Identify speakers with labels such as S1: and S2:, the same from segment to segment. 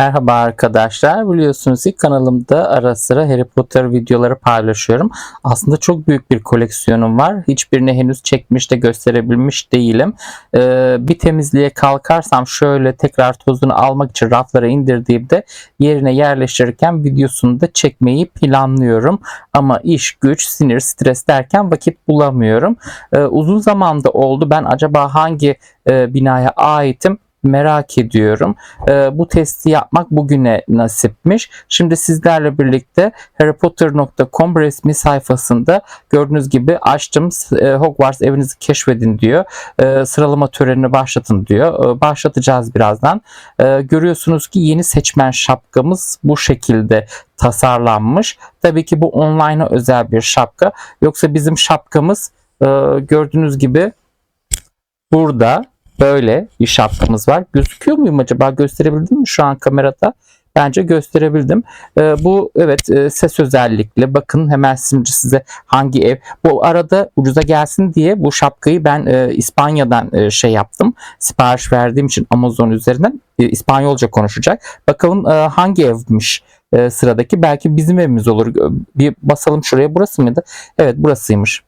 S1: Merhaba arkadaşlar. Biliyorsunuz ki kanalımda ara sıra Harry Potter videoları paylaşıyorum. Aslında çok büyük bir koleksiyonum var. Hiçbirini henüz çekmiş de gösterebilmiş değilim. Ee, bir temizliğe kalkarsam şöyle tekrar tozunu almak için raflara indirdiğimde yerine yerleştirirken videosunu da çekmeyi planlıyorum. Ama iş, güç, sinir, stres derken vakit bulamıyorum. Ee, uzun zamanda oldu. Ben acaba hangi e, binaya aitim merak ediyorum. Ee, bu testi yapmak bugüne nasipmiş. Şimdi sizlerle birlikte harrypotter.com resmi sayfasında gördüğünüz gibi açtım. E, Hogwarts evinizi keşfedin diyor. E, sıralama törenini başlatın diyor. E, başlatacağız birazdan. E, görüyorsunuz ki yeni seçmen şapkamız bu şekilde tasarlanmış. Tabii ki bu online'a özel bir şapka. Yoksa bizim şapkamız e, gördüğünüz gibi burada böyle bir şapkamız var. Gözüküyor muyum acaba? Gösterebildim mi şu an kamerada? Bence gösterebildim. Ee, bu evet e, ses özellikli. Bakın hemen şimdi size hangi ev. Bu arada ucuza gelsin diye bu şapkayı ben e, İspanya'dan e, şey yaptım. Sipariş verdiğim için Amazon üzerinden e, İspanyolca konuşacak. Bakalım e, hangi evmiş e, sıradaki. Belki bizim evimiz olur. Bir basalım şuraya. Burası mıydı? Evet burasıymış.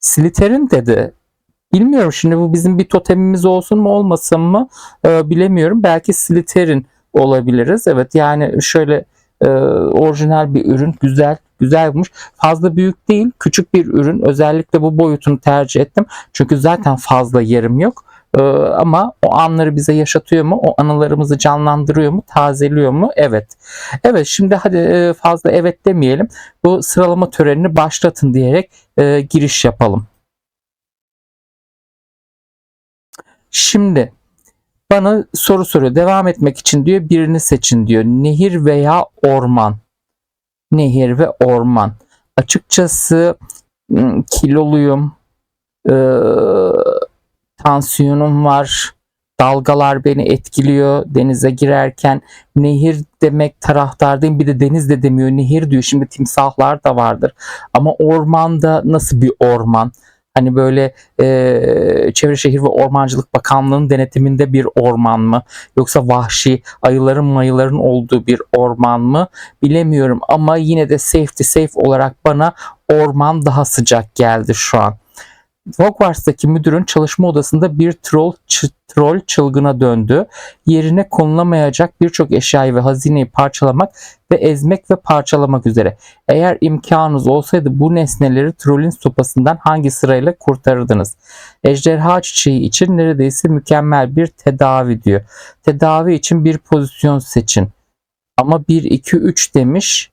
S2: Slytherin.
S1: Dedi. Bilmiyorum şimdi bu bizim bir totemimiz olsun mu olmasın mı Ee, bilemiyorum. Belki Slytherin olabiliriz. Evet yani şöyle e, orijinal bir ürün güzel güzel olmuş. Fazla büyük değil küçük bir ürün. Özellikle bu boyutunu tercih ettim. Çünkü zaten fazla yerim yok. Ee, ama o anları bize yaşatıyor mu? O anılarımızı canlandırıyor mu? Tazeliyor mu? Evet. Evet şimdi hadi e, fazla evet demeyelim. Bu sıralama törenini başlatın diyerek e, giriş yapalım. Şimdi bana soru soruyor. Devam etmek için diyor birini seçin diyor. Nehir veya orman. Nehir ve orman. Açıkçası m, kiloluyum. Ee, tansiyonum var. Dalgalar beni etkiliyor denize girerken. Nehir demek taraftardayım. Bir de deniz de demiyor. Nehir diyor. Şimdi timsahlar da vardır. Ama ormanda nasıl bir orman? Hani böyle e, Çevre Şehir ve Ormancılık Bakanlığı'nın denetiminde bir orman mı? Yoksa vahşi ayıların mayıların olduğu bir orman mı? Bilemiyorum ama yine de safety safe olarak bana orman daha sıcak geldi şu an. Hogwarts'taki müdürün çalışma odasında bir troll, troll çılgına döndü. Yerine konulamayacak birçok eşyayı ve hazineyi parçalamak ve ezmek ve parçalamak üzere. Eğer imkanınız olsaydı bu nesneleri trollün sopasından hangi sırayla kurtarırdınız? Ejderha çiçeği için neredeyse mükemmel bir tedavi diyor. Tedavi için bir pozisyon seçin. Ama 1, 2, 3 demiş.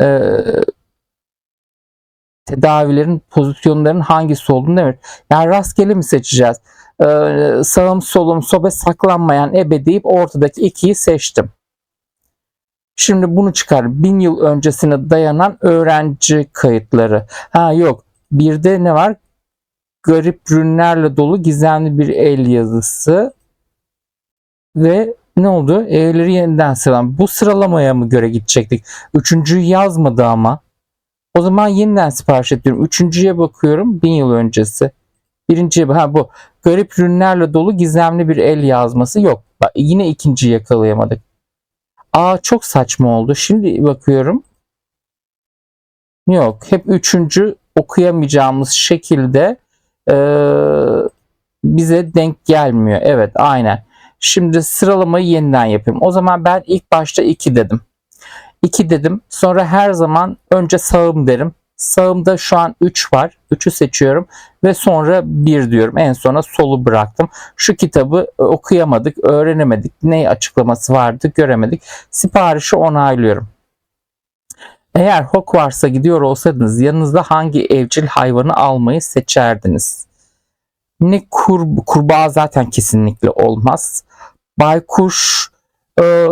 S1: Ee, tedavilerin pozisyonların hangisi olduğunu demek. Yani rastgele mi seçeceğiz? Ee, sağım solum sobe saklanmayan ebe deyip ortadaki ikiyi seçtim. Şimdi bunu çıkar. Bin yıl öncesine dayanan öğrenci kayıtları. Ha yok. Bir de ne var? Garip rünlerle dolu gizemli bir el yazısı. Ve ne oldu? E'leri yeniden sıralam. Bu sıralamaya mı göre gidecektik? Üçüncüyü yazmadı ama. O zaman yeniden sipariş ediyorum. Üçüncüye bakıyorum. Bin yıl öncesi. Birinciye ha bu. Garip ürünlerle dolu gizemli bir el yazması yok. Bak, yine ikinciyi yakalayamadık. Aa çok saçma oldu. Şimdi bakıyorum. Yok. Hep üçüncü okuyamayacağımız şekilde eee, bize denk gelmiyor. Evet aynen. Şimdi sıralamayı yeniden yapayım. O zaman ben ilk başta 2 dedim. 2 dedim. Sonra her zaman önce sağım derim. Sağımda şu an 3 var. 3'ü seçiyorum ve sonra 1 diyorum. En sona solu bıraktım. Şu kitabı e, okuyamadık, öğrenemedik. Ne açıklaması vardı göremedik. Siparişi onaylıyorum. Eğer Hogwarts'a gidiyor olsaydınız yanınızda hangi evcil hayvanı almayı seçerdiniz? Ne kur, kurbağa zaten kesinlikle olmaz. Baykuş e,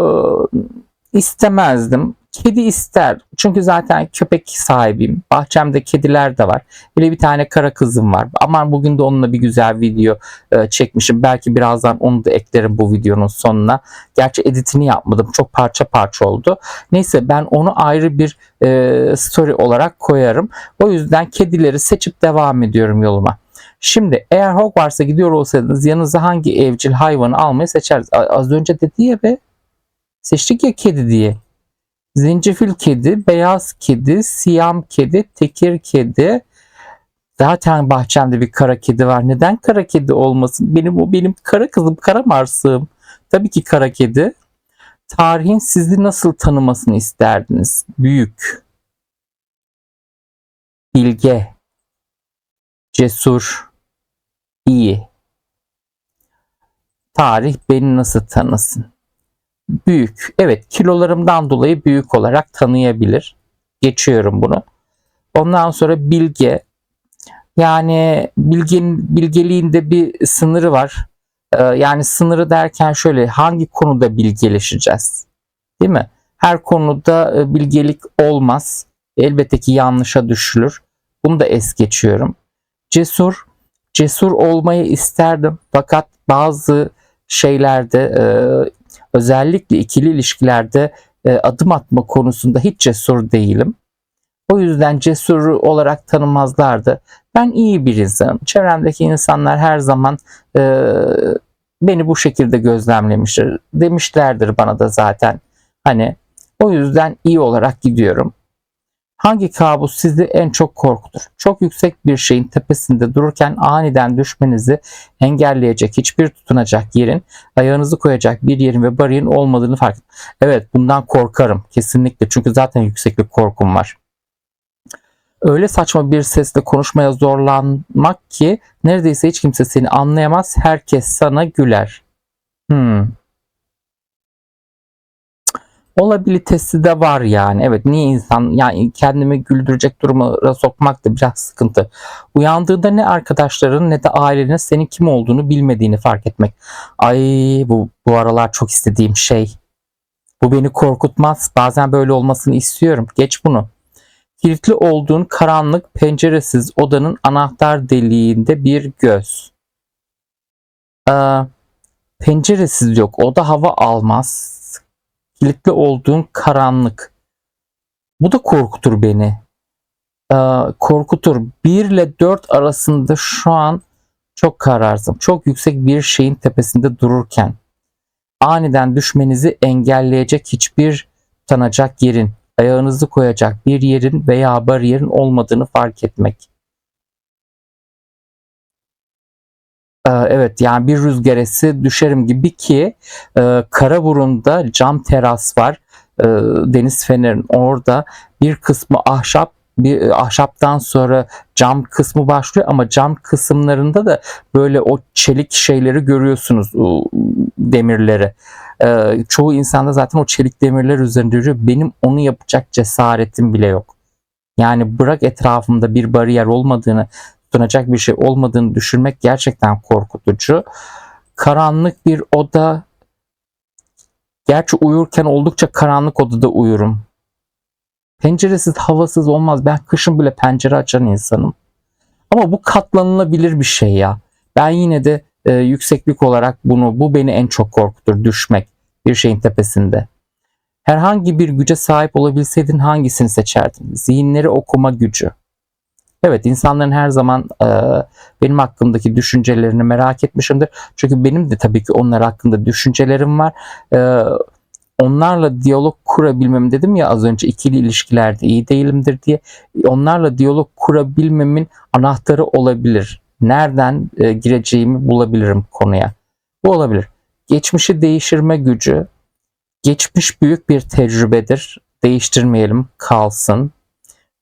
S1: istemezdim. Kedi ister. Çünkü zaten köpek sahibiyim. Bahçemde kediler de var. Hele bir tane kara kızım var. Aman bugün de onunla bir güzel video e, çekmişim. Belki birazdan onu da eklerim bu videonun sonuna. Gerçi editini yapmadım. Çok parça parça oldu. Neyse ben onu ayrı bir e, story olarak koyarım. O yüzden kedileri seçip devam ediyorum yoluma. Şimdi eğer Hogwarts'a gidiyor olsaydınız yanınıza hangi evcil hayvanı almayı seçerdiniz? Az önce dedi ya be. Seçtik ya kedi diye. Zencefil kedi, beyaz kedi, siyam kedi, tekir kedi. Zaten bahçemde bir kara kedi var. Neden kara kedi olmasın? Benim o benim kara kızım, kara marsığım. Tabii ki kara kedi. Tarihin sizi nasıl tanımasını isterdiniz? Büyük, bilge, cesur, iyi. Tarih beni nasıl tanısın? Büyük. Evet kilolarımdan dolayı büyük olarak tanıyabilir. Geçiyorum bunu. Ondan sonra bilge. Yani bilgin, bilgeliğinde bir sınırı var. Ee, yani sınırı derken şöyle hangi konuda bilgeleşeceğiz? Değil mi? Her konuda e, bilgelik olmaz. Elbette ki yanlışa düşülür. Bunu da es geçiyorum. Cesur. Cesur olmayı isterdim. Fakat bazı şeylerde e, özellikle ikili ilişkilerde e, adım atma konusunda hiç cesur değilim. O yüzden cesur olarak tanımazlardı. Ben iyi bir insanım. Çevremdeki insanlar her zaman e, beni bu şekilde gözlemlemiştir. Demişlerdir bana da zaten. Hani o yüzden iyi olarak gidiyorum. Hangi kabus sizi en çok korkutur? Çok yüksek bir şeyin tepesinde dururken aniden düşmenizi engelleyecek hiçbir tutunacak yerin, ayağınızı koyacak bir yerin ve bariyerin olmadığını fark edin. Evet bundan korkarım kesinlikle çünkü zaten yükseklik korkum var. Öyle saçma bir sesle konuşmaya zorlanmak ki neredeyse hiç kimse seni anlayamaz, herkes sana güler. Hmm. Olabilitesi de var yani. Evet niye insan yani kendimi güldürecek duruma sokmak da biraz sıkıntı. Uyandığında ne arkadaşların ne de ailenin senin kim olduğunu bilmediğini fark etmek. Ay bu bu aralar çok istediğim şey. Bu beni korkutmaz. Bazen böyle olmasını istiyorum. Geç bunu. Kilitli olduğun karanlık penceresiz odanın anahtar deliğinde bir göz. Ee, penceresiz yok. Oda hava almaz. Kilitli olduğun karanlık. Bu da korkutur beni. Ee, korkutur. 1 ile 4 arasında şu an çok kararsın. Çok yüksek bir şeyin tepesinde dururken aniden düşmenizi engelleyecek hiçbir tanacak yerin, ayağınızı koyacak bir yerin veya bariyerin olmadığını fark etmek. Evet yani bir rüzgar esi düşerim gibi ki e, Karaburun'da cam teras var. E, Deniz Fener'in orada bir kısmı ahşap bir e, ahşaptan sonra cam kısmı başlıyor ama cam kısımlarında da böyle o çelik şeyleri görüyorsunuz demirleri. E, çoğu insanda zaten o çelik demirler üzerinde yürüyor. Benim onu yapacak cesaretim bile yok. Yani bırak etrafımda bir bariyer olmadığını, tutunacak bir şey olmadığını düşünmek gerçekten korkutucu. Karanlık bir oda. Gerçi uyurken oldukça karanlık odada uyurum. Penceresiz, havasız olmaz. Ben kışın bile pencere açan insanım. Ama bu katlanılabilir bir şey ya. Ben yine de e, yükseklik olarak bunu, bu beni en çok korkutur. Düşmek bir şeyin tepesinde. Herhangi bir güce sahip olabilseydin hangisini seçerdin? Zihinleri okuma gücü. Evet insanların her zaman e, benim hakkımdaki düşüncelerini merak etmişimdir. Çünkü benim de tabii ki onlar hakkında düşüncelerim var. E, onlarla diyalog kurabilmem dedim ya az önce ikili ilişkilerde iyi değilimdir diye. Onlarla diyalog kurabilmemin anahtarı olabilir. Nereden e, gireceğimi bulabilirim konuya. Bu olabilir. Geçmişi değiştirme gücü. Geçmiş büyük bir tecrübedir. Değiştirmeyelim, kalsın.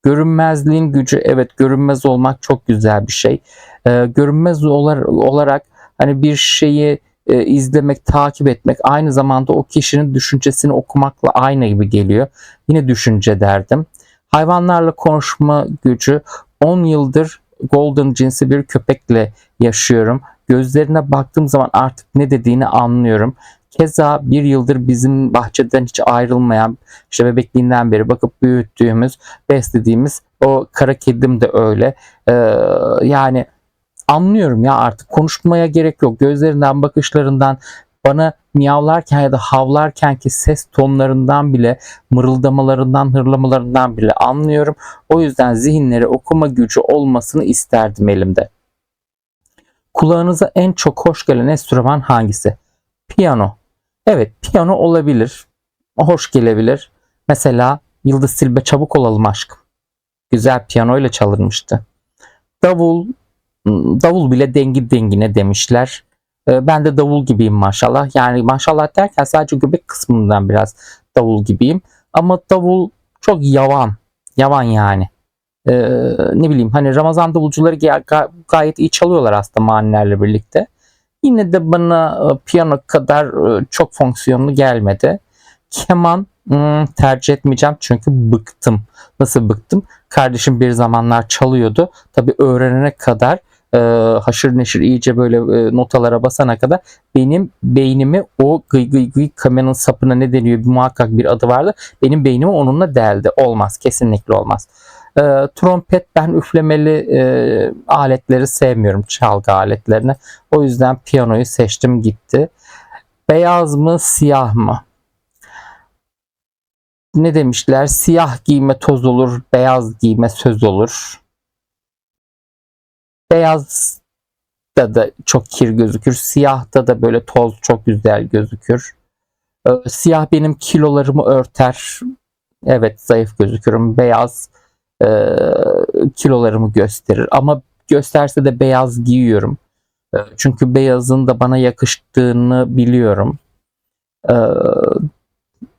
S1: Görünmezliğin gücü evet görünmez olmak çok güzel bir şey. Ee, görünmez olar- olarak hani bir şeyi e, izlemek, takip etmek aynı zamanda o kişinin düşüncesini okumakla aynı gibi geliyor. Yine düşünce derdim. Hayvanlarla konuşma gücü 10 yıldır golden cinsi bir köpekle yaşıyorum. Gözlerine baktığım zaman artık ne dediğini anlıyorum. Keza bir yıldır bizim bahçeden hiç ayrılmayan, işte bebekliğinden beri bakıp büyüttüğümüz, beslediğimiz o kara kedim de öyle. Ee, yani anlıyorum ya artık konuşmaya gerek yok. Gözlerinden, bakışlarından bana miyavlarken ya da havlarken ki ses tonlarından bile, mırıldamalarından, hırlamalarından bile anlıyorum. O yüzden zihinleri okuma gücü olmasını isterdim elimde. Kulağınıza en çok hoş gelen enstrüman hangisi? Piyano. Evet, piyano olabilir. Hoş gelebilir. Mesela Yıldız Tilbe çabuk olalım aşkım. Güzel piyano ile çalınmıştı. Davul, davul bile dengi dengine demişler. Ben de davul gibiyim maşallah. Yani maşallah derken sadece göbek kısmından biraz davul gibiyim. Ama davul çok yavan. Yavan yani. Ee, ne bileyim hani Ramazan davulcuları ga- ga- gayet iyi çalıyorlar aslında manilerle birlikte. Yine de bana e, piyano kadar e, çok fonksiyonlu gelmedi. Keman hmm, tercih etmeyeceğim çünkü bıktım. Nasıl bıktım? Kardeşim bir zamanlar çalıyordu. Tabii öğrenene kadar e, haşır neşir iyice böyle notalara basana kadar benim beynimi o gıy gıy gıy kamenın sapına ne deniyor bir muhakkak bir adı vardı. Benim beynimi onunla deldi. Olmaz. Kesinlikle olmaz. E, trompet ben üflemeli e, aletleri sevmiyorum. Çalgı aletlerini. O yüzden piyanoyu seçtim gitti. Beyaz mı siyah mı? Ne demişler? Siyah giyme toz olur, beyaz giyme söz olur. Beyaz da da çok kir gözükür. Siyahta da böyle toz çok güzel gözükür. Ee, Siyah benim kilolarımı örter. Evet zayıf gözükürüm. Beyaz e, kilolarımı gösterir. Ama gösterse de beyaz giyiyorum. E, Çünkü beyazın da bana yakıştığını biliyorum. E,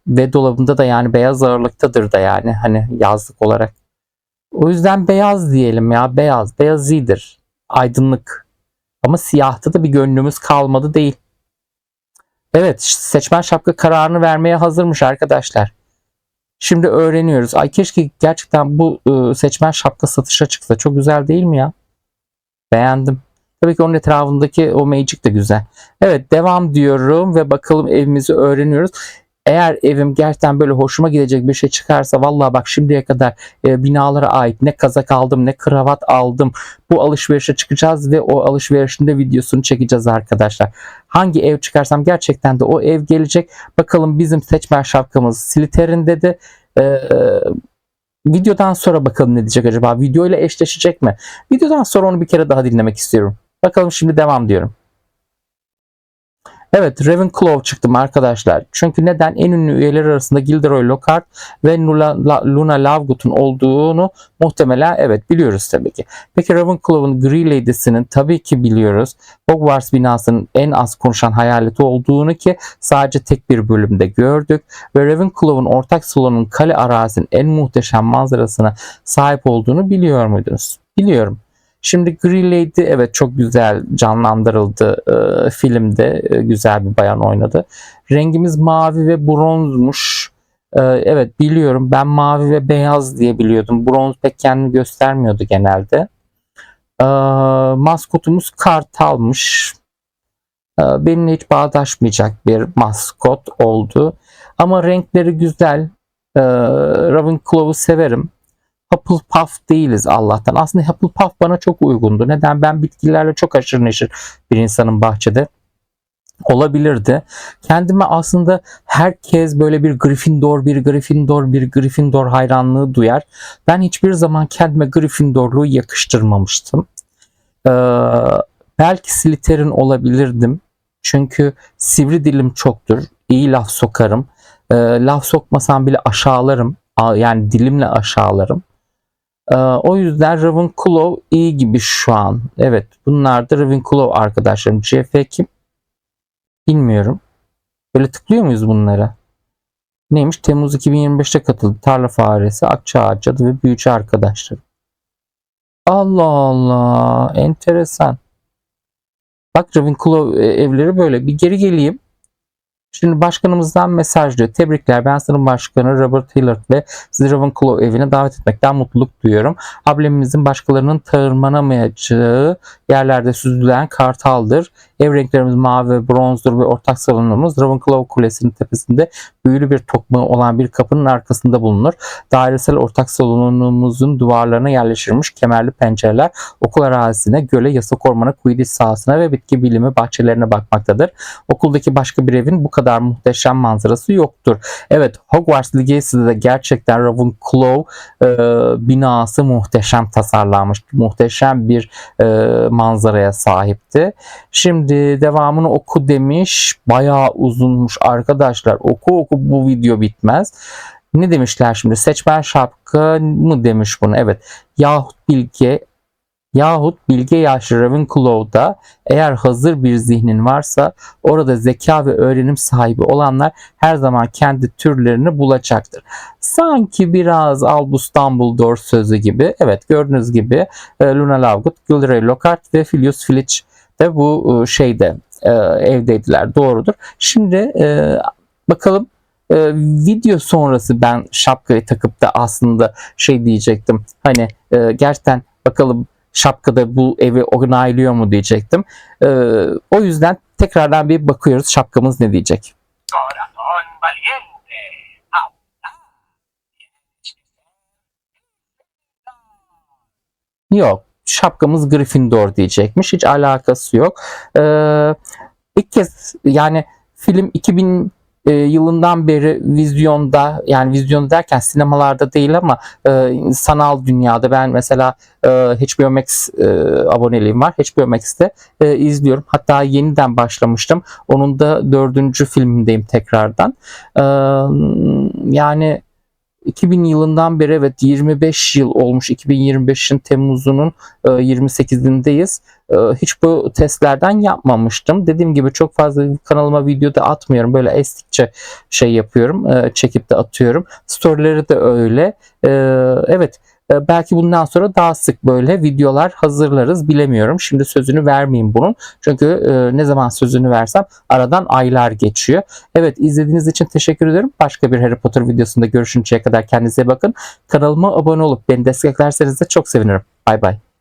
S1: ve dolabımda da yani beyaz ağırlıktadır da yani hani yazlık olarak. O yüzden beyaz diyelim ya beyaz. Beyaz iyidir. Aydınlık. Ama siyahta da bir gönlümüz kalmadı değil. Evet seçmen şapka kararını vermeye hazırmış arkadaşlar. Şimdi öğreniyoruz. Ay keşke gerçekten bu e, seçmen şapka satışa çıksa. Çok güzel değil mi ya? Beğendim. Tabii ki onun etrafındaki o magic de güzel. Evet devam diyorum ve bakalım evimizi öğreniyoruz. Eğer evim gerçekten böyle hoşuma gidecek bir şey çıkarsa vallahi bak şimdiye kadar e, binalara ait ne kazak aldım ne kravat aldım. Bu alışverişe çıkacağız ve o alışverişin de videosunu çekeceğiz arkadaşlar. Hangi ev çıkarsam gerçekten de o ev gelecek. Bakalım bizim seçmen şapkamız Slytherin dedi. Ee, videodan sonra bakalım ne diyecek acaba? Video ile eşleşecek mi? Videodan sonra onu bir kere daha dinlemek istiyorum. Bakalım şimdi devam diyorum. Evet Ravenclaw çıktım arkadaşlar. Çünkü neden? En ünlü üyeler arasında Gilderoy Lockhart ve Luna, Lovegood'un olduğunu muhtemelen evet biliyoruz tabii ki. Peki Ravenclaw'ın Green Lady'sinin tabii ki biliyoruz. Hogwarts binasının en az konuşan hayaleti olduğunu ki sadece tek bir bölümde gördük. Ve Ravenclaw'ın ortak salonun kale arazinin en muhteşem manzarasına sahip olduğunu biliyor muydunuz? Biliyorum. Şimdi Green Lady evet çok güzel canlandırıldı e, filmde. E, güzel bir bayan oynadı. Rengimiz mavi ve bronzmuş. E, evet biliyorum ben mavi ve beyaz diye biliyordum. Bronz pek kendini göstermiyordu genelde. E, maskotumuz kartalmış. E, benimle hiç bağdaşmayacak bir maskot oldu. Ama renkleri güzel. E, Ravenclaw'u severim. Hufflepuff değiliz Allah'tan. Aslında Hufflepuff bana çok uygundu. Neden? Ben bitkilerle çok aşırı neşir bir insanın bahçede. Olabilirdi. Kendime aslında herkes böyle bir Gryffindor, bir Gryffindor, bir Gryffindor hayranlığı duyar. Ben hiçbir zaman kendime Gryffindorluğu yakıştırmamıştım. Ee, belki Slytherin olabilirdim. Çünkü sivri dilim çoktur. İyi laf sokarım. Ee, laf sokmasam bile aşağılarım. Yani dilimle aşağılarım. Ee, o yüzden Ravenclaw iyi gibi şu an. Evet bunlar da Ravenclaw arkadaşlarım. CF kim? Bilmiyorum. Böyle tıklıyor muyuz bunlara? Neymiş? Temmuz 2025'te katıldı. Tarla faresi, Akçaağaç cadı ve büyücü arkadaşlar. Allah Allah. Enteresan. Bak Ravenclaw e, evleri böyle. Bir geri geleyim. Şimdi başkanımızdan mesaj diyor. Tebrikler ben sınıf başkanı Robert Hillard ve sizi Ravenclaw evine davet etmekten mutluluk duyuyorum. Ablemimizin başkalarının tırmanamayacağı Yerlerde süzülen kartaldır. Ev renklerimiz mavi ve bronzdur ve ortak salonumuz Ravenclaw Kulesi'nin tepesinde büyülü bir tokmağı olan bir kapının arkasında bulunur. Dairesel ortak salonumuzun duvarlarına yerleştirilmiş kemerli pencereler okul arazisine, göle, yasak ormana, Quidditch sahasına ve bitki bilimi bahçelerine bakmaktadır. Okuldaki başka bir evin bu kadar muhteşem manzarası yoktur. Evet Hogwarts Legacy'de de gerçekten Ravenclaw e, binası muhteşem tasarlanmış. Muhteşem bir e, manzaraya sahipti. Şimdi devamını oku demiş. Bayağı uzunmuş arkadaşlar. Oku oku bu video bitmez. Ne demişler şimdi? Seçmen şapka mı demiş bunu? Evet. Yahut Bilge yahut bilge yaşlı Ravenclaw'da eğer hazır bir zihnin varsa orada zeka ve öğrenim sahibi olanlar her zaman kendi türlerini bulacaktır. Sanki biraz Albus Dumbledore sözü gibi. Evet gördüğünüz gibi e, Luna Lovegood, Gilderoy Lockhart ve Filius Filch de bu e, şeyde e, evdeydiler. Doğrudur. Şimdi bakalım video sonrası ben şapkayı takıp da aslında şey diyecektim. Hani e, gerçekten bakalım şapkada bu evi onaylıyor mu diyecektim. E, o yüzden tekrardan bir bakıyoruz şapkamız ne diyecek. Yok. Şapkamız Gryffindor diyecekmiş. Hiç alakası yok. Ee, ilk kez yani film 2000 e, yılından beri vizyonda yani vizyon derken sinemalarda değil ama e, sanal dünyada ben mesela e, HBO Max e, aboneliğim var. HBO Max'te e, izliyorum. Hatta yeniden başlamıştım. Onun da dördüncü filmindeyim tekrardan. E, yani 2000 yılından beri evet 25 yıl olmuş. 2025'in Temmuz'unun e, 28'indeyiz. E, Hiç bu testlerden yapmamıştım. Dediğim gibi çok fazla kanalıma video da atmıyorum. Böyle estikçe şey yapıyorum. e, Çekip de atıyorum. Storyleri de öyle. E, Evet. E, Belki bundan sonra daha sık böyle videolar hazırlarız bilemiyorum. Şimdi sözünü vermeyeyim bunun. Çünkü e, ne zaman sözünü versem aradan aylar geçiyor. Evet izlediğiniz için teşekkür ederim. Başka bir Harry Potter videosunda görüşünceye kadar kendinize bakın. Kanalıma abone olup beni desteklerseniz de çok sevinirim. Bay bay.